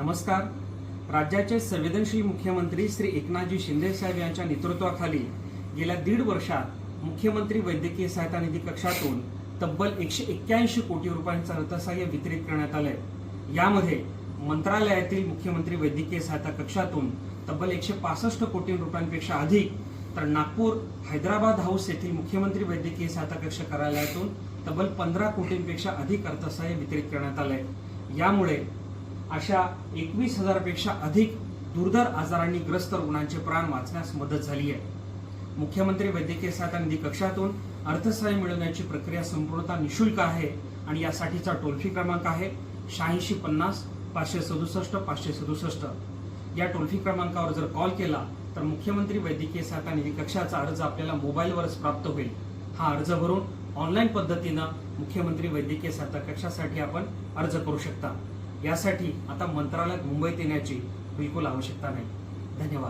नमस्कार. राज्याचे संवेदनशील मुख्यमंत्री श्री एकनाथजी शिंदे साहेब यांच्या नेतृत्वाखाली गेल्या दीड वर्षात मुख्यमंत्री वैद्यकीय सहायता निधी कक्षातून तब्बल एकशे एक्क्याऐंशी कोटी रुपयांचं अर्थसहाय्य वितरित करण्यात आलंय. यामध्ये मंत्रालयातील मुख्यमंत्री वैद्यकीय सहायता कक्षातून तब्बल एकशे पासष्ट कोटी रुपयांपेक्षा अधिक तर नागपूर हैदराबाद हाऊस येथील मुख्यमंत्री वैद्यकीय सहायता कक्ष कार्यालयातून तब्बल पंधरा कोटींपेक्षा अधिक अर्थसहाय्य वितरित करण्यात आलंय. यामुळे अशा एकवीस हजारपेक्षा अधिक दुर्धर आजारांनी ग्रस्त रुग्णांचे प्राण वाचण्यास मदत झाली आहे. मुख्यमंत्री वैद्यकीय सहायता निधी कक्षातून अर्थसहाय्य मिळवण्याची प्रक्रिया संपूर्णतः निशुल्क आहे आणि यासाठीचा टोल फ्री क्रमांक आहे शहाऐंशी पन्नास पाचशे सदुसष्ट पाचशे सदुसष्ट. या टोल फ्री क्रमांकावर जर कॉल केला तर मुख्यमंत्री वैद्यकीय सहायता निधी कक्षाचा अर्ज आपल्याला मोबाईलवरच प्राप्त होईल. हा अर्ज भरून ऑनलाईन पद्धतीनं मुख्यमंत्री वैद्यकीय सहायता कक्षासाठी आपण अर्ज करू शकता. यासाठी आता मंत्रालयात मुंबईत येण्याची बिलकुल आवश्यकता नाही. धन्यवाद.